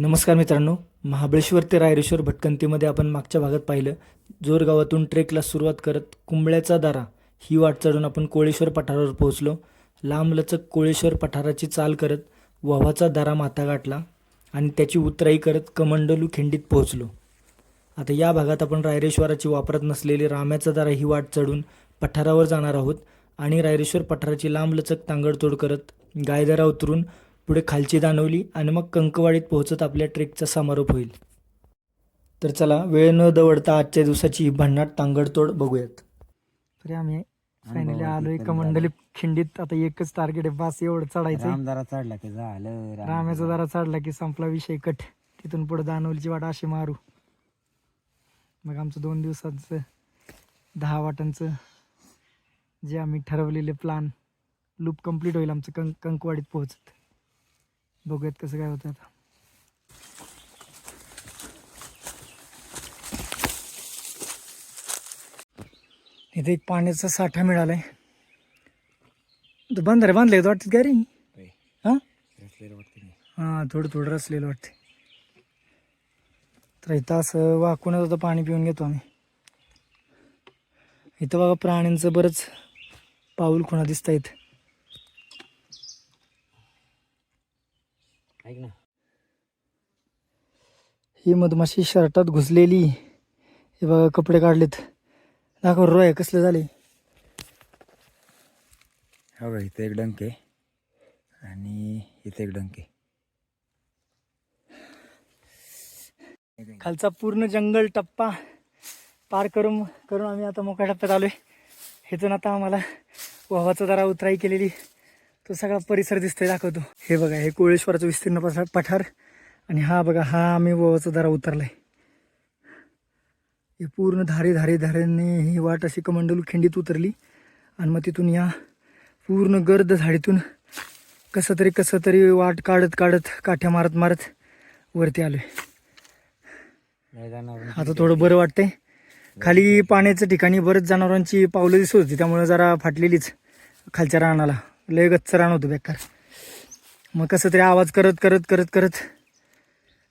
नमस्कार मित्रांनो महाबळेश्वर ते रायरेश्वर भटकंतीमध्ये आपण मागच्या भागात पाहिलं. जोरगावातून ट्रेकला सुरुवात करत कुंबळ्याचा दारा ही वाट चढून आपण कोळेश्वर पठारावर पोहोचलो. लांबलचक कोळेश्वर पठाराची चाल करत वव्हाचा दारा माथा गाठला आणि त्याची उतराई करत कमंडलू खिंडीत पोहोचलो. आता या भागात आपण रायरेश्वराची वापरत नसलेली राम्याचा दारा ही वाट चढून पठारावर जाणार आहोत आणि रायरेश्वर पठाराची लांबलचक तांगडतोड करत गायदरा उतरून पुढे खालची दानवली आणि मग कंकवाडीत पोहोचत आपल्या ट्रेकचा समारोप होईल. तर चला वेळ न दवडता आजच्या दिवसाची ही भन्नाट तांगडतोड बघूयात. तरी आम्ही फायनली आलो एका मंडली खिंडीत. आता एकच टार्गेट आहे बस एवढं चढायचं रामदारा चढला की झालं राम- राम्याचा जरा चढला की संपला विषय कट. तिथून पुढे दानवलीची वाट अशी मारू. मग आमचं दोन दिवसाचं दहा वाटांचं जे आम्ही ठरवलेले प्लान लूप कंप्लीट होईल आमचं कंक कंकवाडीत पोहोचत. बघूयात कसं काय होतं आता. इथे एक पाण्याचा साठा मिळालाय. तो बंधारे बांधले वाटतात का रे. हां? वाटतं. हां थोडं थोडं रचलेलं वाटते तर इथं असं वाकूनच आता पाणी पिऊन घेतो आम्ही. इथं बघा प्राण्यांचं बरंच पाऊल खुणा दिसत आहेत ऐक ना. ही मधमाशी शर्टात घुसलेली. हे बघा कपडे काढलेत. दाखव रोय कसले झाले. हो का इथे एक डंक आहे आणि इथे एक डंक. आहे खालचा पूर्ण जंगल टप्पा पार करून करून आम्ही आता मोकळ्या टप्प्यात आलोय. इथून आता आम्हाला वावाचा जरा उतराई केलेली. तो सगळा परिसर दिसतोय दाखवतो. हे बघा हे कोळेश्वराचं विस्तीर्ण पठार पठार. आणि हा बघा हा आम्ही वावाचा दरा उतरलाय. हे पूर्ण धारे धारे धारेने ही वाट अशी कमंडलू खिंडीत उतरली. आणि मग तिथून या पूर्ण गर्द झाडीतून कसं तरी कसं तरी वाट काढत काढत काठ्या मारत मारत वरती आलोय. आता थोडं बरं वाटतंय. खाली पाण्याच्या ठिकाणी बरेच जनावरांची पावलं दिसत होती त्यामुळे जरा फाटलेलीच खालच्या रानाला. लय गच्च रान होतं बेकार. मग कसं तरी आवाज करत करत करत करत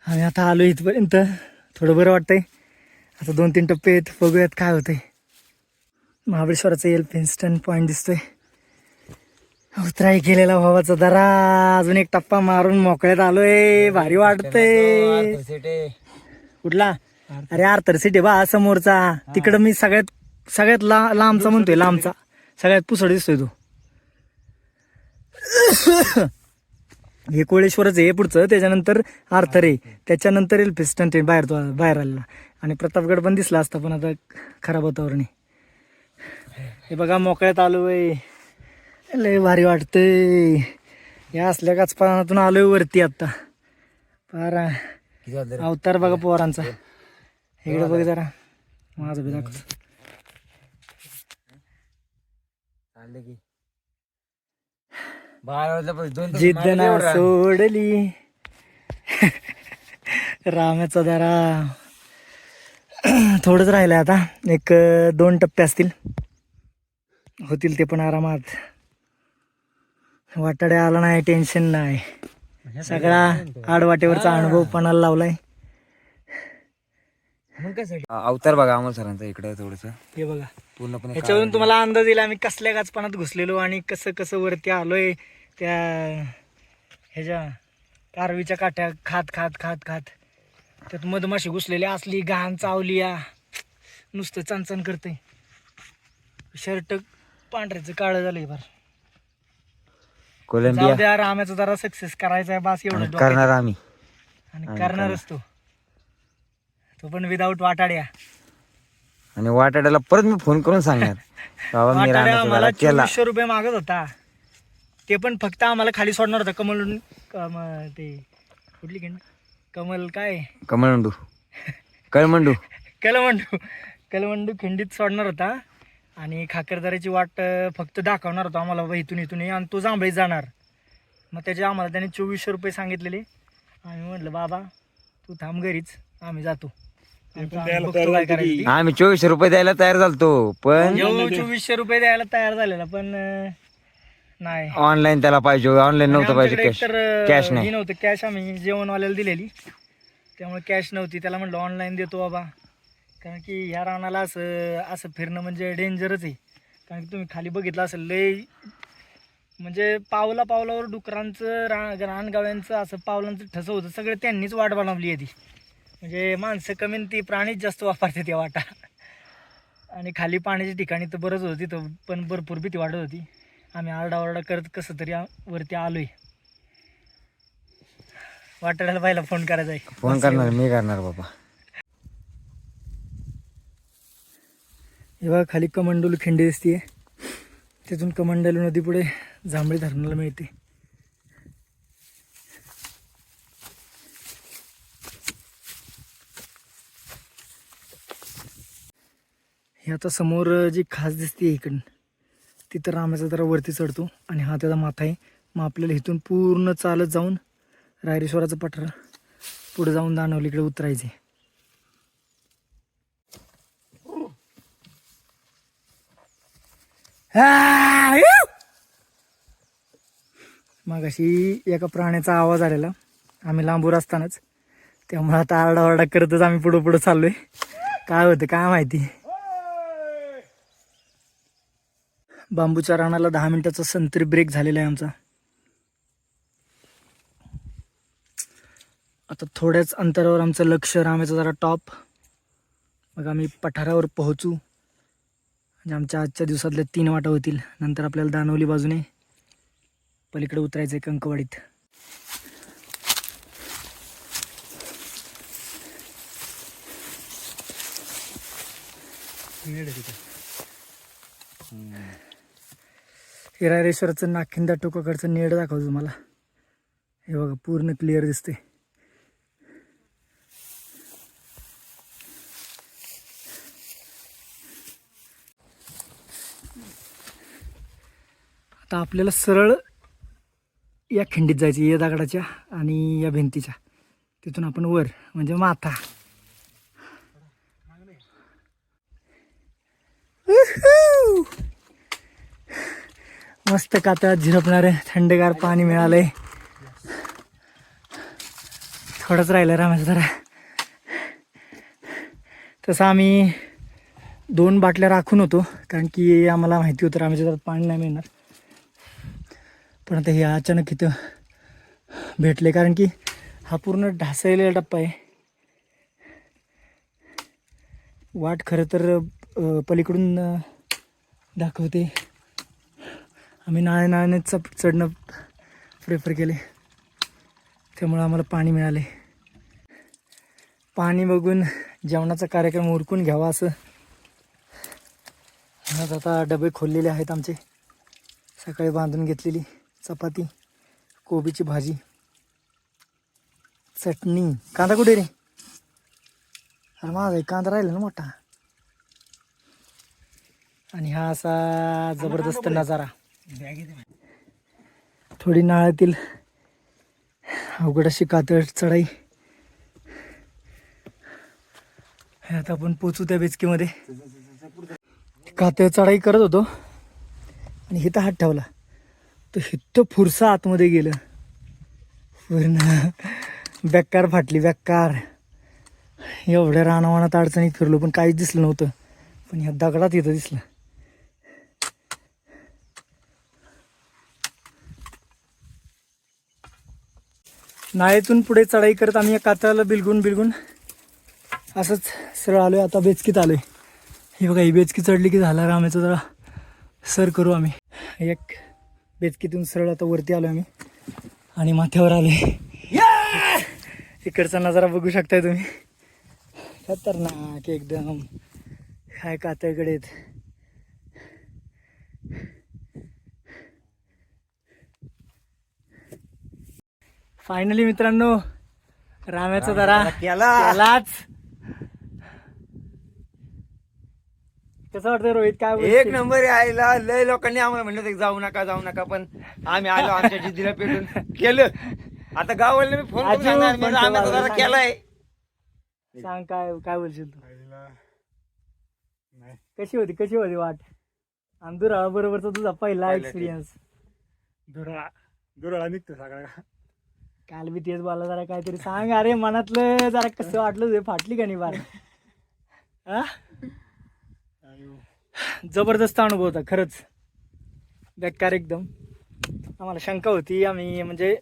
आम्ही आता आलो इथपर्यंत. थोडं बरं वाटतंय. आता दोन तीन टप्पे आहेत बघूयात काय होतंय. महाबळेश्वराचं पेन्स्टन पॉईंट दिसतोय. उतराई केलेला भावाचा दरा. अजून एक टप्पा मारून मोकळ्यात आलोय. भारी वाटतंय. कुठला? अरे आर्थर सिटी बा समोरचा. तिकडं मी सगळ्यात सगळ्यात ला लांबचा म्हणतोय लांबचा. सगळ्यात पुसड दिसतोय तो. हे कोळेश्वरच आहे पुढचं. त्याच्यानंतर आर्थर आहे. त्याच्यानंतर येईल पिस्टन ते बाहेर तो बाहेर आलेला. आणि प्रतापगड पण दिसला असता पण आता खराब वातावरण आहे. हे बघा मोकळ्यात आलो आहे लय भारी वाटतंय. या असल्या काचपानातून आलोय वरती आता. पारा अवतार बघा पोरांचा. इकडे बघ जरा. माझं बी दाखवतो की. बारा वाजल्यापासून दोन तास जिद्द मागे ना एवढं. सोडली. रामाचा जरा थोडंच राहिलंय आता. एक अं, दोन टप्पे असतील. होतील ते पण आरामात. वाटाड्या आला नाही टेन्शन नाही. सगळा आडवाटेवरचा अनुभव पणाला लावलाय. मग काय साठी? अ- अवतार बघा अमोल सरांचा इकडे थोडस. हे बघा. पूर्णपणे ह्याच्यावरून तुम्हाला अंदाज येईल आम्ही कसल्या गाचपानात घुसलेलो आणि कसं कसं वरती आलोय. त्या ह्याच्या कारवीच्या काठ्या खात खात खात खात. त्यात मधमाशी घुसलेली असली घाण चावली या. नुसतं चणचण करते शर्ट पांढऱ्याचं काळं झालंय जाऊ कोलंबिया. द्या रामाचा जरा सक्सेस करायचा आहे बास एवढं डोक्यात. करणार आम्ही. आणि करणारच तो. तो पण विदाऊट वाटाड्या. आणि वाटाड्याला परत मी फोन करून सांगणार. बाबा मी वाटाड्या रानाचा केला. चोवीसशे रुपये मागत होता. ते पण फक्त आम्हाला खाली सोडणार होता. कमल कम ते कुठली खिंड कमल काय? कमळमंडू कळमंडू. कलमंडू कलमंडू खिंडीत सोडणार होता. आणि खाकरदाऱ्याची वाट अं, फक्त दाखवणार होता आम्हाला बाबा इथून इथून ये आणि तो जांभळीत जाणार. मग त्याचे आम्हाला त्याने चोवीसशे रुपये सांगितलेले. आम्ही म्हटलं बाबा तू थांब घरीच. आम्ही जातो. आम्ही बघतो काय करायचं ते. आम्ही चोवीसशे रुपये द्यायला तयार झालतो पण येऊ चोवीसशे रुपये द्यायला तयार झालेला पण अं, नाही. ऑनलाईन त्याला पाहिजे ऑनलाईन नव्हतं पाहिजे कॅश कॅश नाही. नव्हतं. कॅश आम्ही जेवणवाल्याला दिलेली. त्यामुळे कॅश नव्हती. त्याला म्हटलं ऑनलाईन देतो बाबा. कारण की ह्या रानाला असं असं फिरणं म्हणजे डेंजरच आहे. कारण की तुम्ही खाली बघितलं असेल लय म्हणजे पावला पावलावर डुकरांचं रा रानगाव्यांचं असं पावलांचं ठसं होतं. सगळं त्यांनीच वाट बनवली आहे ती. म्हणजे माणसं कमी ती प्राणीच जास्त वापरते त्या वाटा. आणि खाली पाण्याच्या ठिकाणी तर बरंच होतं तिथं पण भरपूर भीती वाटत होती. आम्ही आरडाओरडा करत कसं तरी वरती आलोय. वाटाड्याला पहिला फोन करायचा आहे. फोन करणार मी करणार बाबा. हे बघा खाली कमंडोल खिंडी दिसते तिथून कमंडोल नदी पुढे जांभळी धरणाला मिळते. हे आता समोर जी खास दिसते इकडं तिथं रामाचा जरा वरती चढतो आणि हा त्याचा माथा आहे. मग आपल्याला इथून पूर्ण चालत जाऊन रायरेश्वराचं पठार पुढे जाऊन दानवलीकडे उतरायचे मग अशी एका प्राण्याचा आवाज आलेला. आम्ही लांबूर असतानाच. त्यामुळे आता आरडाओरडा करतच आम्ही पुढं पुढं चाललोय. काय होतं काय माहिती? बांबूच्या रानाला दहा मिनिटाचा संत्री ब्रेक झालेला आहे आमचा. आता थोड्याच अंतरावर आमचं लक्ष रामाचं जरा टॉप मग आम्ही पठारावर पोहोचू. म्हणजे आमच्या आजच्या दिवसातल्या तीन वाटा होतील. नंतर आपल्याला दानवली बाजूने पलीकडे उतरायचं आहे कंकवाडीत. हिरारेश्वरचं नाखिंदा टोकाकडचं नेड दाखवतो तुम्हाला हे बघा पूर्ण क्लिअर दिसते आता आपल्याला सरळ या खिंडीत जायचं या दगडाच्या आणि या भिंतीच्या. तिथून आपण वर म्हणजे माथा. मस्त कातळात झिरपणारे थंडगार पाणी मिळालंय. थोडंच राहिलं रामाचं जरा. तसं आम्ही दोन बाटल्या राखून होतो कारण की आम्हाला माहिती होतं रामाच्या जरा पाणी नाही मिळणार. पण आता हे अचानक इथं भेटले कारण की हा पूर्ण ढासळलेला टप्पा आहे. वाट खरं तर पलीकडून दाखवते. आम्ही नाळे नाळ्याने चप चढणं प्रेफर केले. त्यामुळं आम्हाला पाणी मिळाले. पाणी बघून जेवणाचा कार्यक्रम उरकून घ्यावा असं. आज आता डबे खोललेले आहेत आमचे. सकाळी बांधून घेतलेली चपाती कोबीची भाजी. चटणी. कांदा कुठे रे? अरे माझा एक कांदा राहिला ना मोठा. आणि हा असा जबरदस्त नजारा. थोडी नाळातील अवघड अशी कातळ चढाई. आता आपण पोचू त्या बेचकीमध्ये. कातळ चढाई करत होतो. आणि हिथं हात ठेवला. तर हिथं फुरसा आतमध्ये गेलं. पूर्ण बेकार फाटली बेकार एवढ्या रानावानात अडचणीत फिरलो पण काहीच दिसलं नव्हतं. पण ह्या दगडात इथं दिसलं. नाळेतून पुढे चढाई करत आम्ही या कातळाला बिलगून बिलगून असंच सरळ आलोय. आता बेचकीत आलोय. हे बघा ही बेचकी चढली की झाला रामाचं जरा सर करू आम्ही. एक बेचकीतून सरळ आता वरती आलो आम्ही. आणि माथ्यावर आलोय. इकडचा नजारा बघू शकताय तुम्ही. खतरनाक एकदम. काय कातळकडे आहेत. फायनली मित्रांनो राम्याचा जरा केला त्यालाच कसं वाटतं रोहित? काय एक? नंबर यायला लय लोकांनी आम्हाला म्हणलं होतं, जाऊ नका जाऊ नका पण आम्ही आलो आमच्या जिद्दीला पेटून. केलं. आता गावाला मी फोन करून आजू, सांगणार मी फोन आम्ही जरा सांग. केलाय. सांग काय काय बोलशील तू? कशी होती कशी होती वाट? अंदुरा बरोबरचा तुझा पहिला पहिला एक्सपिरियन्स दुराळा दुराळा निघतो सगळा काल बी तेच बोला जरा काहीतरी सांग. अरे मनातलं जरा कसं वाटलं ते फाटली का नाही बार हा? जबरदस्त अनुभव होता खरंच. बेकार एकदम. आम्हाला शंका होती. आम्ही म्हणजे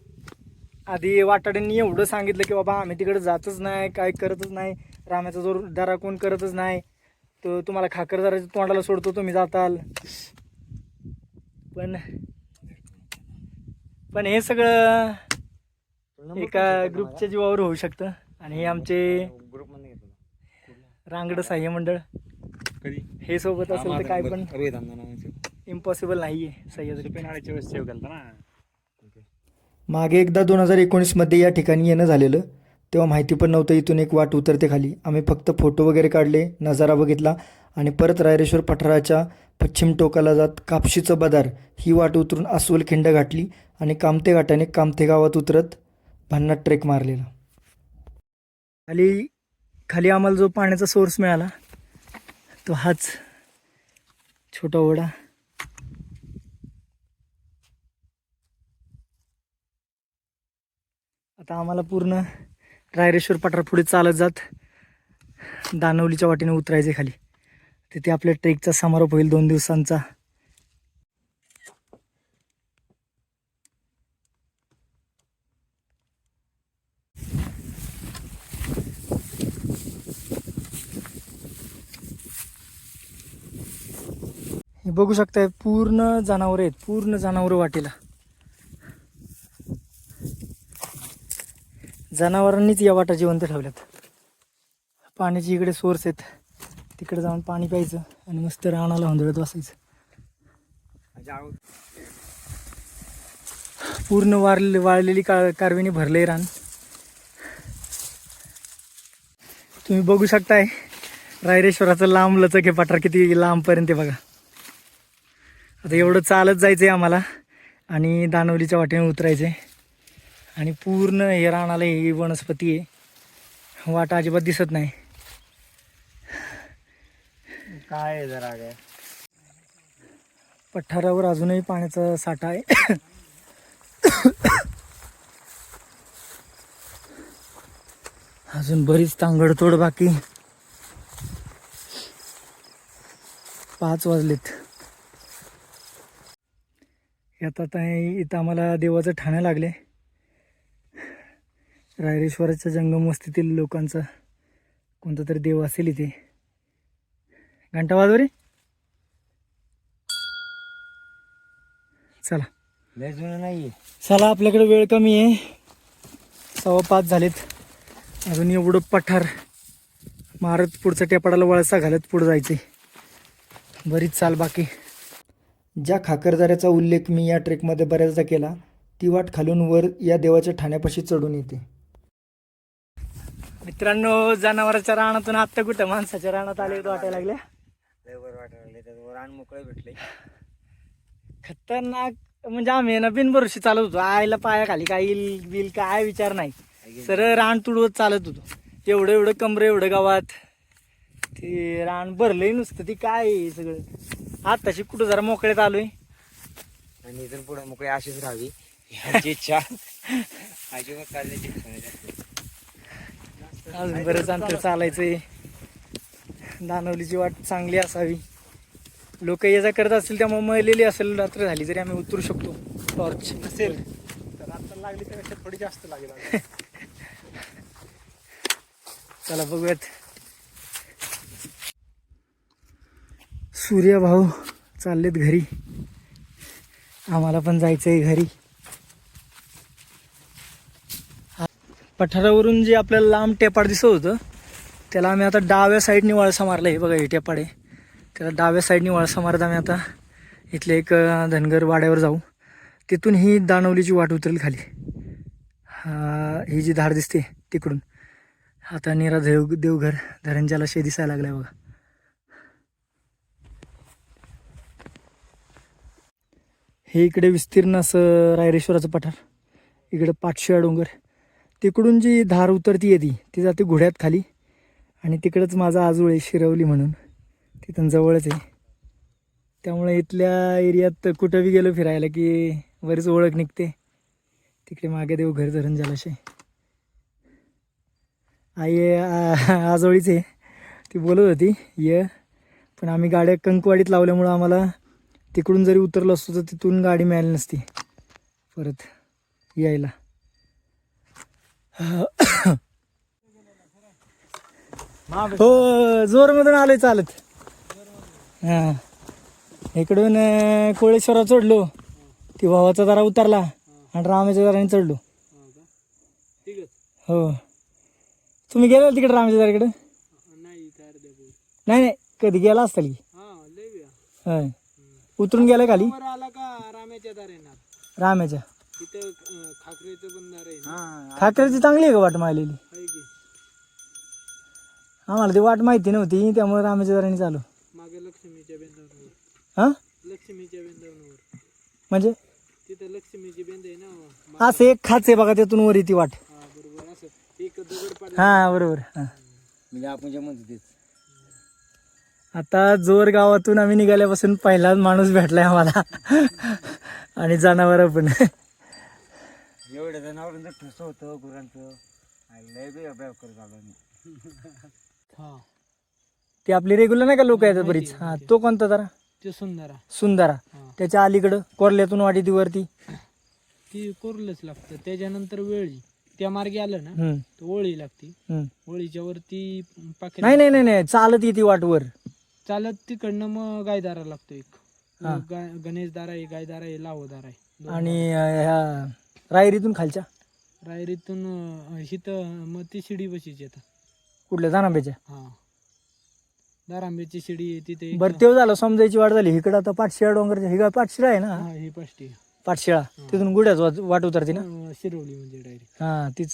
आधी वाटाड्यांनी एवढं सांगितलं की बाबा आम्ही तिकडे जातच नाही काय करतच नाही. रामाचा जोर दरा कोण करतच नाही. तो तुम्हाला खाकर जरा तोंडाला सोडतो तुम्ही जाताल. पण पण हे सगळं एका ग्रुपच्या जीवावर होऊ शकतं. आणि हे आमचे ग्रुपमध्ये घेतो रांगड साह्य मंडळ. कधी? हे सोबत असेल तर काय पण. इम्पॉसिबल नाहीये सह्याद्री मागे एकदा दोन हजार एकोणीसमध्ये या ठिकाणी येणं झालेलं. तेव्हा माहिती पण नव्हतं इथून एक वाट उतरते खाली. आम्ही फक्त फोटो वगैरे काढले नजारा बघितला आणि परत रायरेश्वर पठाराच्या पश्चिम टोकाला जात कापशीचं बदार ही वाट उतरून अस्वल खिंड गाठली आणि कामते घाटाने कामते गावात उतरत भन्नाट ट्रेक मारलेला खाली खाली आम्हाला जो पाण्याचा सोर्स मिळाला तो हाच छोटा ओढा आता आम्हाला पूर्ण रायरेश्वर पठार पुढे चालत जात दानवलीच्या वाटेने उतरायचे खाली. तिथे आपल्या ट्रेकचा समारोप होईल दोन दिवसांचा. बघू शकताय पूर्ण जनावरं आहेत पूर्ण जनावरं वाटेला. जनावरांनीच या वाटा जिवंत ठेवल्यात. पाण्याचे इकडे सोर्स आहेत. तिकडे जाऊन पाणी प्यायचं आणि मस्त रानाला हुंदळत बसायचं. पूर्ण वारले वाळलेली का कारवीने भरले रान. तुम्ही बघू शकताय रायरेश्वराचं लांब लचक हे पठार किती लांबपर्यंत आहे बघा. आता एवढं चालत जायचं आहे आम्हाला. आणि दानवलीच्या वाटेने उतरायचं आहे आणि पूर्ण हे रानाला ही वनस्पती आहे. वाट अजिबात दिसत नाही. काय जरा काय? पठारावर अजूनही पाण्याचा साठा आहे. अजून बरीच तांगडतोड बाकी. पाच वाजलेत. यात आता इथं आम्हाला देवाचं ठाणं लागले. रायरेश्वराच्या जंगम वस्तीतील लोकांचा कोणता तरी देव असेल इथे. घंटा वाजव रे. चला. नाहीये. चला आपल्याकडे वेळ कमी आहे. सव्वा पाच झालेत. अजून एवढं पठार. मारत पुढच्या टेपाडाला वळसा घालत पुढं जायचे बरीच चाल बाकी. ज्या खाकरदाऱ्याचा उल्लेख मी या ट्रेकमध्ये बऱ्याचदा केला ती वाट खालून वर या देवाच्या ठाण्यापाशी चढून येते. मित्रांनो जनावराच्या रानातून आत्ता कुठं माणसाच्या रानात आले वाटायला लागल्या वाटायला लागले? रान मोकळे भेटले खतरनाक म्हणजे आम्ही ना बिनभरोशी चालत होतो. आईला पायाखाली काय येईल बिल काय विचार नाही. सरळ रान तुडवत चालत होतो. एवढं एवढं कमरं एवढं गावात. ते रान भरलंय नुसतं ती काय आहे सगळं? आताशी कुठं जरा मोकळ्यात आलोय. आणि इथून पुढे मोकळी अशीच राहावी. याची इच्छा. अजिबात काढण्याची इच्छा नाही जास्त. अजून बरंच अंतर चालायचंय. दानवलीची वाट चांगली असावी. लोक ये जा करत असतील त्यामुळे मळलेली असेल रात्र झाली तरी आम्ही उतरू शकतो. टॉर्च. नसेल तर आता लागली त्यापेक्षा थोडी जास्त लागेल. चला बघूयात. सूर्यभाऊ चाललेत घरी. आम्हाला पण जायचं आहे घरी. पठारावरून जे आपल्याला लांब टेपाड दिसत होतं त्याला आम्ही आता डाव्या साईडने वळसा मारला हे बघा हे टेपाड आहे. त्याला डाव्या साईडने वळसा मारत आम्ही आता इथले एक धनगर वाड्यावर जाऊ. तिथून ही दानवलीची वाट उतरेल खाली. हा ही जी धार दिसते तिकडून. आता निरा देव देवघर धरणच्याला शे दिसायला लागलाय बघा. हे इकडे विस्तीर्ण असं रायरेश्वराचं पठार. इकडं पाठशिळा डोंगर. तिकडून जी धार उतरती येते ती जाते घोड्यात खाली. आणि तिकडंच माझा आजोळ आहे शिरवली म्हणून. तिथून जवळच आहे. त्यामुळे इथल्या एरियात कुठं बी गेलो फिरायला की बरीच ओळख निघते. तिकडे मागे देव घर धरण जलाशय आई आ- आजोळीच आहे. ती बोलत होती ये. पण आम्ही गाड्या कंकवाडीत लावल्यामुळं आम्हाला तिकडून जरी उतरलो असतो तर तिथून गाडी मिळाली नसती. परत यायला. हो जोरमधून आलोय चालत. हां. इकडून अं, कोळेश्वरात चढलो. ती भावाचा जरा उतरला आणि रामाच्या जराने चढलो. हो. तुम्ही गेला तिकडे रामाच्या जराकडे नाही नाही नाही कधी गेला असताल की? होय. उतरून गेलाय खाली. आला का रामेच्या तिथं खाकरेचं बंधार आहे खाकऱ्याची चांगली आहे का वाट मारलेली आहे की. आम्हाला ती वाट माहिती नव्हती त्यामुळे रामाच्या जराने चालू. मागे लक्ष्मीच्या हां? लक्ष्मीच्या बेंदावर म्हणजे? तिथं लक्ष्मीची बेंद आहे ना असं एक खाच आहे बघा त्यातून वर येते वाट. हा बरोबर असं. एक दगड पडला हा बरोबर हा. म्हणजे आपण जे म्हणतो तेच. आता जोर गावातून आम्ही निघाल्यापासून पहिलाच माणूस भेटलाय आम्हाला. आणि जनावर पण. एवढ्या जनावरांचं ठस होतं गुरांचं लय हा. ते आपले रेग्युलर नाही का लोक येतात बरीच? हा तो कोणता जरा? ते सुंदर. सुंदरा. त्याच्या अलीकडं कोरल्यातून वाटी ती वरती. ती कोरलंच लागतं. त्याच्यानंतर वेळी. त्या मार्गे आलं ना तर ओळी लागती. ओळीच्या वरती नाही नाही नाही नाही. चालत येते वाट वर. चालत तिकडनं मग गायदारा लागतो एक. हा. गाय गणेश दारा आहे गायदारा आहे लावदारा आहे. दोन आणि अं, ह्या रायरीतून खालच्या? रायरीतून अं, हिथं मग ती शिडी बशीची येतात कुठल्या? जानाब्याच्या हा. दारांब्याची शिडी आहे तिथे एक- बरं तेव झालं समजायची वाट झाली. इकडं आता पाठशिळा डोंगरच्या ही काय पाठशिळा आहे ना? हा ही पाष्टी पाठशिळा. तिथून गुड्याच वाट- वाट उतरते ना? अं, शिरवली म्हणजे डायरेक्ट हा तीच.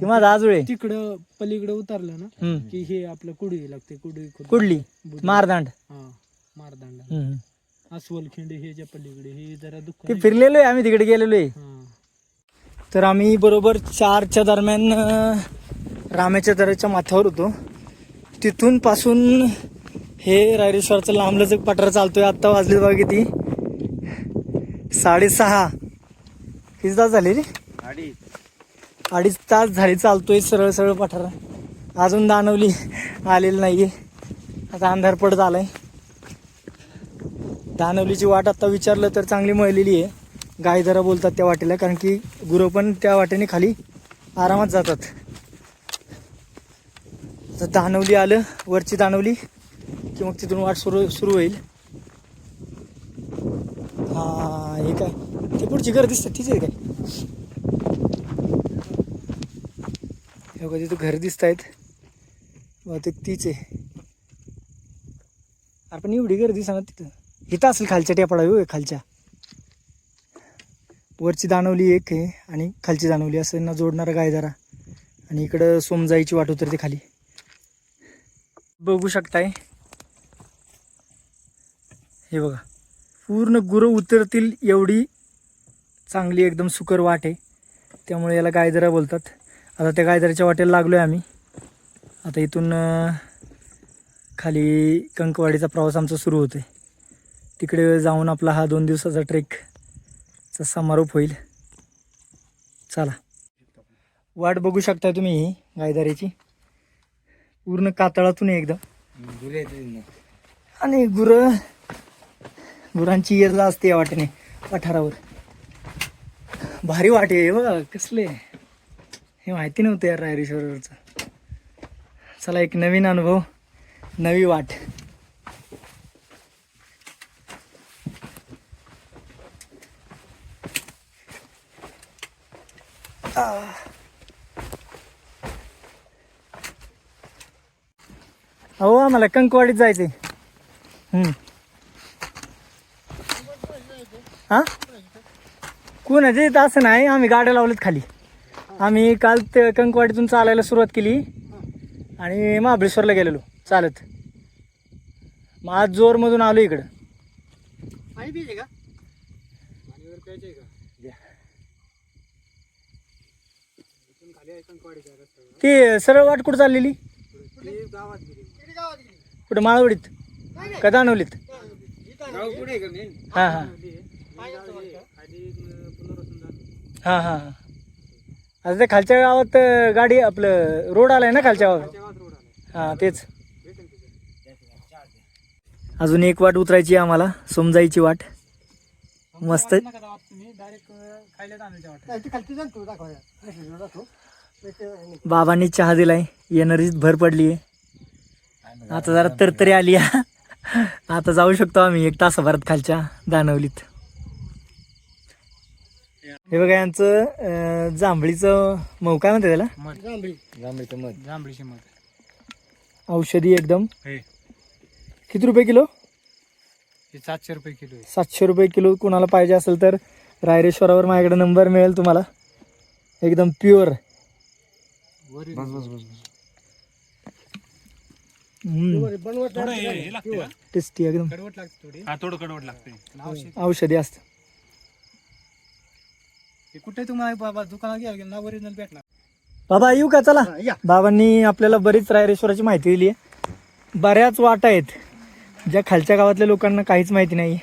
ती माझा आजोळे तिकडं पलीकडे उतरलं ना हम्म. की हे आपलं कुडी लागते कुडी खुर्द. कुठली बुद्रुक. मारदांड. हा मारदांडा. हम्म. अस्वल खिंडी हे ज्या पलीकडे हे जरा दुःख ते फिरलेलो आहे आम्ही तिकडे गेलेलो आहे हा. तर आम्ही बरोबर चारच्या दरम्यान अं, रामेच्या दऱ्याच्या माथ्यावर होतो. तिथून पासून हे रायरेश्वरचं लांबलचक पठार चालतोय. आत्ता वाजले बघा किती. साडेसहा. किती तास झाले रे? अडीच तास झाले चालतोय सरळ सरळ पठार. अजून दानवली आलेली नाहीये. आता अंधार पडत आलाय. दानवलीची वाट आता विचारलं तर चांगली मळलेली आहे. गाय जरा बोलतात त्या वाटेला कारण की गुरं पण त्या वाटेने खाली आरामात जातात. तर दानवली आलं वरची दानवली की मग तिथून वाट सुरू सुरू होईल. हा हे काय? ती पुढची घर दिसतात तिचे आहे काय? हे बघा तिथं घर दिसत आहेत बहुतेक तीच आहे. अरे पण एवढी गर्दी सांगा तिथं. इथं असेल खालच्या टेपाडा हो खालच्या. वरची दानवली एक आहे आणि खालची दानवली असं ना जोडणारा गायदारा आणि इकडं सोमजाईची वाट उतरते खाली. बघू शकताय. हे बघा. पूर्ण गुरं उतरतील एवढी चांगली एकदम सुकर वाट आहे. त्यामुळे याला गायदरा बोलतात. आता त्या गायदराच्या वाटेला लागलो आहे आम्ही. आता इथून खाली कंकवाडीचा प्रवास आमचा सुरू होतो आहे तिकडे जाऊन आपला हा दोन दिवसाचा ट्रेकचा समारोप होईल. चला. वाट बघू शकता तुम्ही ही गायदारीची पूर्ण कातळातून आहे एकदम. आणि गुरं गुरांची येरला असते या वाटेने. पठारावर. भारी वाटे आहे बघ कसले. हे माहिती नव्हतं यार रायरेश्वरचं. चला एक नवीन अनुभव नवी वाट. अहो आम्हाला कंकवाडीत जायचंय. हम्म. हा? कोणाचे येत असं नाही आम्ही गाड्या लावल्यात खाली. आम्ही काल ते कंकवाडीतून चालायला सुरुवात केली आणि महाबळेश्वरला गेलेलो चालत. मग आज जोरमधून आलो इकडं. पाणी पिजे का? पाणीवर प्यायचे का? इथून खाली आहे कंकवाडीचा रस्ता ते सरळ वाट कुठं चाललेली? ते गावात गेली. कुठं माळवडीत? का दानवलीत? गाव पुढे आहे का मेन हां हां. हां हां हां आता ते खालच्या गावात गाडी आपलं रोड आलाय ना खालच्या गावात? हां तेच. अजून एक वाट उतरायची आहे आम्हाला सोमजाईची वाट. मस्त. बाबांनी चहा दिलाय एनर्जीत भर पडली आहे आता जरा तरतरी आली. आता जाऊ शकतो आम्ही एक तासाभरात खालच्या दानवलीत. हे बघा यांचं अं, जांभळीचं मऊ काय म्हणते त्याला? जांभळीचं मध. जांभळीची मध. औषधी एकदम. हे. किती रुपये किलो? हे सातशे रुपये किलो आहे. सातशे रुपये किलो कुणाला पाहिजे असेल तर रायरेश्वरावर माझ्याकडे नंबर मिळेल तुम्हाला. एकदम प्युअर. वरी बस बस बस बस. टेस्टी एकदम. कडवट लागते थोडी. हा थोडं कडवट लागते. औषधी असतं. हे कुठे तुम्हाला बाबा दुकानात घ्या ना ओरिजिनल भेटणार बाबा येऊ का? चला. बाबांनी आपल्याला बरीच रायरेश्वराची माहिती दिली आहे. बऱ्याच वाटा आहेत. ज्या खालच्या गावातल्या लोकांना काहीच माहिती नाही.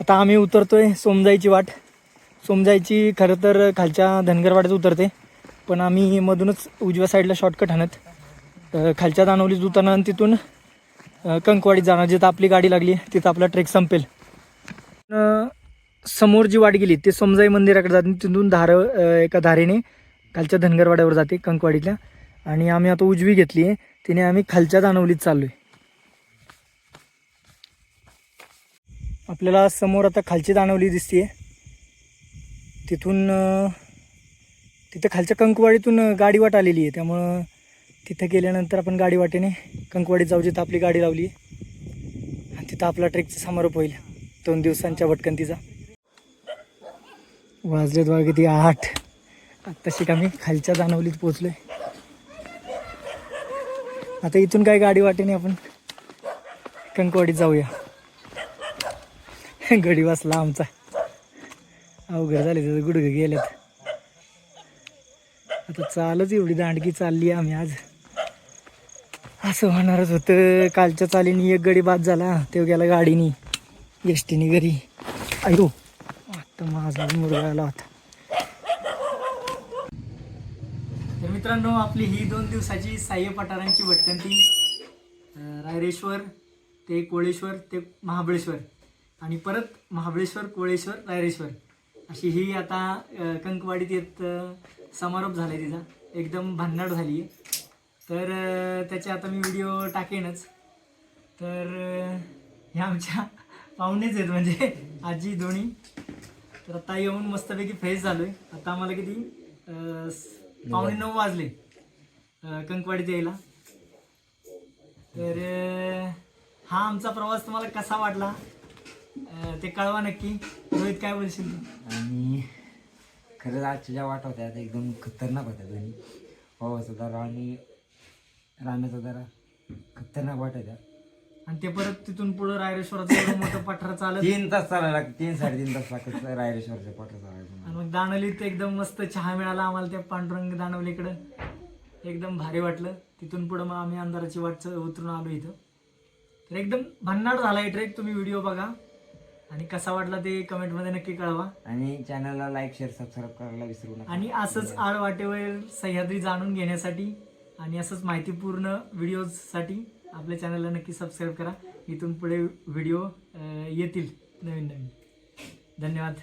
आता आम्ही उतरतोय सोमजाईची वाट. सोमजाईची खरं तर खालच्या धनगरवाड्यात उतरते. पण आम्ही मधूनच उजव्या साईडला शॉर्टकट आणत. अं, खालच्या दानवलीत उतरणार आणि तिथून अं, कंकवाडीत जाणार. जिथं आपली गाडी लागली तिथं आपला ट्रेक संपेल. अं, समोर जी वाट गेली ते समजाई मंदिराकडे जाते तिथून धार एका धारेने खालच्या धनगरवाड्यावर जाते कंकवाडीतल्या. आणि आम्ही आता उजवी घेतली आहे तिने आम्ही खालच्या दानवलीत चाललोय. आपल्याला समोर आता खालची दानवली दिसते तिथून तिथं खालच्या कंकवाडीतून गाडीवाट गाडी वाट आलेली आहे त्यामुळं तिथं गेल्यानंतर आपण गाडीवाटेने कंकवाडीत जाऊ जिथं आपली गाडी लावली आहे. आणि तिथं आपला ट्रेकचा समारोप होईल दोन दिवसांच्या भटकंतीचा. वाजलेत बघा किती आठ. आत्ताशी का मी खालच्या पोचलो पोचलोय आता इथून काय गाडी वाटेने आपण. कंकवाडीत जाऊया. गडी वाचला आमचा. अवघड झाले त्याचं गुडघे गेलेत. आता चालच एवढी दांडगी चालली आम्ही आज. असं होणारच होतं. कालच्या चालीनी एक गडी बाद झाला. तेव्हा गेला गाडीनी. एस टीने घरी अयो तर माझा मुलगा आला होता तर मित्रांनो आपली ही दोन दिवसाची साह्य पठारांची भटकंती रायरेश्वर ते कोळेश्वर ते महाबळेश्वर आणि परत महाबळेश्वर कोळेश्वर रायरेश्वर अशी ही आता कंकवाडीत येत समारोप झाला आहे तिचा. एकदम भन्नाट झाली आहे तर त्याचे आता मी व्हिडिओ टाकेनच. तर ह्या आमच्या पाहुणेच आहेत म्हणजे आजी दोन्ही. तर आता येऊन मस्तपैकी फ्रेश झालोय. आता आम्हाला किती अं, स- पावणे नऊ वाजले अं, कंकवाडीत यायला. तर अं, हा आमचा प्रवास तुम्हाला कसा वाटला? अं, ते कळवा नक्की. रोहित काय बोलशील? तू आणि खरंच आजच्या ज्या वाट होत्या त्या एकदम खतरनाक होत्या दोन्ही. हो, पावाचा राणी आणि राण्याचा जरा खतरनाक वाट होत्या. आणि ते परत तिथून पुढे रायरेश्वराचं एवढं मोठं पठार चालत तीन तास चालायला लागते. तीन साडेतीन तास लागत रायरेश्वरच्या पाठा चालायचं आणि मग दानवलीत एकदम मस्त चहा मिळाला आम्हाला त्या पांडुरंग दानवलीकडं एकदम भारी वाटलं. तिथून पुढं मग आम्ही अंधाराची वाट च- उतरून आलो इथं. तर एकदम भन्नाट झाला आहे ट्रेक तुम्ही व्हिडिओ बघा. आणि कसा वाटला ते कमेंटमध्ये नक्की कळवा. आणि चॅनलला लाईक शेअर सबस्क्राईब करायला विसरू नका. आणि असंच आड वाटेवर सह्याद्री जाणून घेण्यासाठी आणि असंच माहितीपूर्ण व्हिडिओजसाठी आपल्या चॅनलला नक्की सबस्क्राईब करा. इथून पुढे व्हिडिओ येतील नवीन नवीन धन्यवाद.